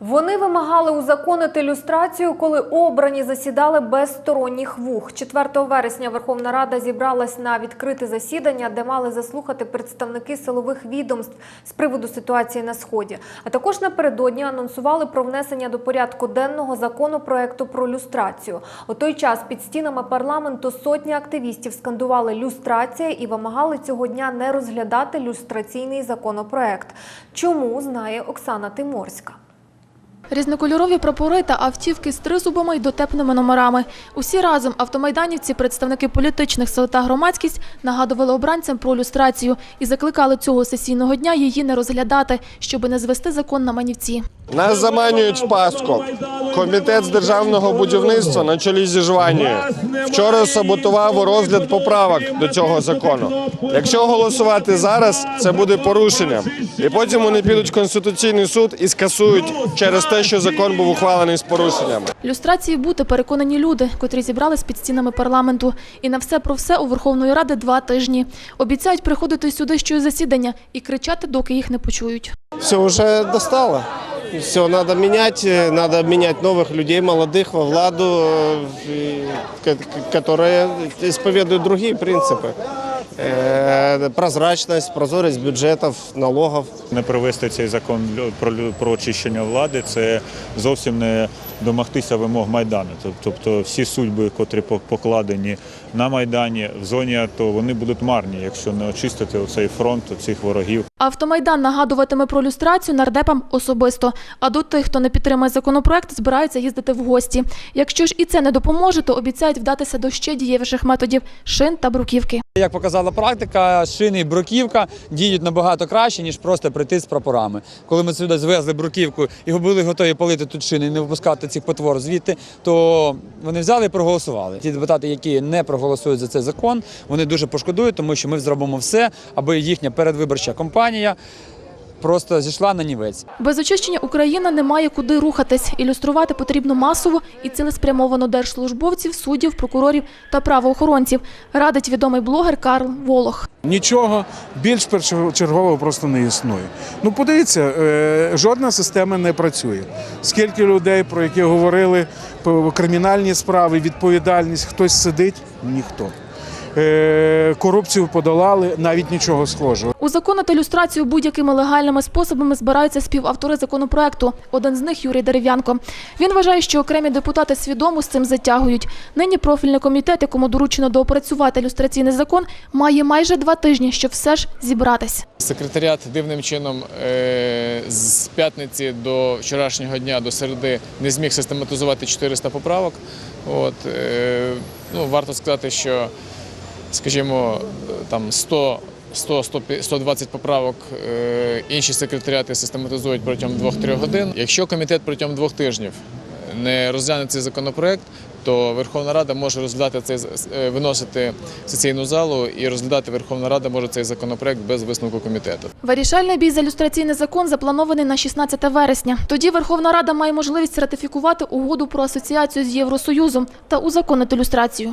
Вони вимагали узаконити люстрацію, коли обрані засідали без сторонніх вух. 4 вересня Верховна Рада зібралась на відкрите засідання, де мали заслухати представники силових відомств з приводу ситуації на сході. А також напередодні анонсували про внесення до порядку денного законопроекту про люстрацію. У той час під стінами парламенту сотні активістів скандували люстрація і вимагали цього дня не розглядати люстраційний законопроект. Чому знає Оксана Тиморська? Різнокольорові прапори та автівки з тризубами й дотепними номерами. Усі разом автомайданівці, представники політичних сил та громадськість нагадували обранцям про люстрацію і закликали цього сесійного дня її не розглядати, щоби не звести закон на манівці. Нас заманюють в пастку. Комітет з державного будівництва на чолі зі Жванією вчора саботував розгляд поправок до цього закону. Якщо голосувати зараз, це буде порушенням. І потім вони підуть в конституційний суд і скасують через те, що закон був ухвалений з порушеннями. Люстрації бути переконані люди, котрі зібрались під стінами парламенту. І на все про все у Верховної Ради два тижні. Обіцяють приходити сюди щозасідання і кричати, доки їх не почують. все уже достало. Все, надо менять, э, надо менять новых людей, молодых во владу, э, и ко- ко- которые исповедуют другие принципы. Э, Прозрачность, прозорість бюджетов, налогов. Не провести цей закон про, очищення влади це зовсім не домогтися вимог Майдану. Тобто всі судьби, котрі по- покладені на Майдані в зоні АТО, вони будуть марні, якщо не очистити оцей фронт цих ворогів. Автомайдан нагадуватиме про люстрацію нардепам особисто. А до тих, хто не підтримає законопроект, збираються їздити в гості. Якщо ж і це не допоможе, то обіцяють вдатися до ще дієвіших методів шин та бруківки. Як показала практика, шини і бруківка діють набагато краще, ніж просто прийти з прапорами. Коли ми сюди звезли бруківку і були готові палити тут шини і не випускати цих потвор звідти, то вони взяли і проголосували. Ті депутати, які не проголосують за цей закон, вони дуже пошкодують, тому що ми зробимо все, аби їхня передвиборча кампанія просто зійшла на нівець. Без очищення Україна не має куди рухатись. Ілюструвати потрібно масово і цілеспрямовано держслужбовців, суддів, прокурорів та правоохоронців, радить відомий блогер Карл Волох. Нічого більш першочергового просто не існує. Ну подивіться, е, жодна система не працює. Скільки людей, про які говорили, по- кримінальні справи, відповідальність, хтось сидить, ніхто. Е, Корупцію подолали, навіть нічого схожого. Узаконити люстрацію будь-якими легальними способами збираються співавтори законопроекту. Один з них Юрій Дерев'янко. Він вважає, що окремі депутати свідомо з цим затягують. Нині профільний комітет, якому доручено доопрацювати люстраційний закон, має майже два тижні, щоб все ж зібратись. Секретаріат дивним чином е, з п'ятниці до вчорашнього дня до середи не зміг систематизувати 400 поправок. От, е, ну, варто сказати, що, скажімо, там 100 100, 120 поправок е, інші секретаріати систематизують протягом 2-3 годин. Якщо комітет протягом двох тижнів не розгляне цей законопроект, то Верховна Рада може розглядати цей е, виносити в сесійну залу і розглядати Верховна Рада може цей законопроект без висновку комітету. Вирішальний бій за люстраційний закон запланований на 16 вересня. Тоді Верховна Рада має можливість ратифікувати угоду про асоціацію з Євросоюзом та узаконити люстрацію.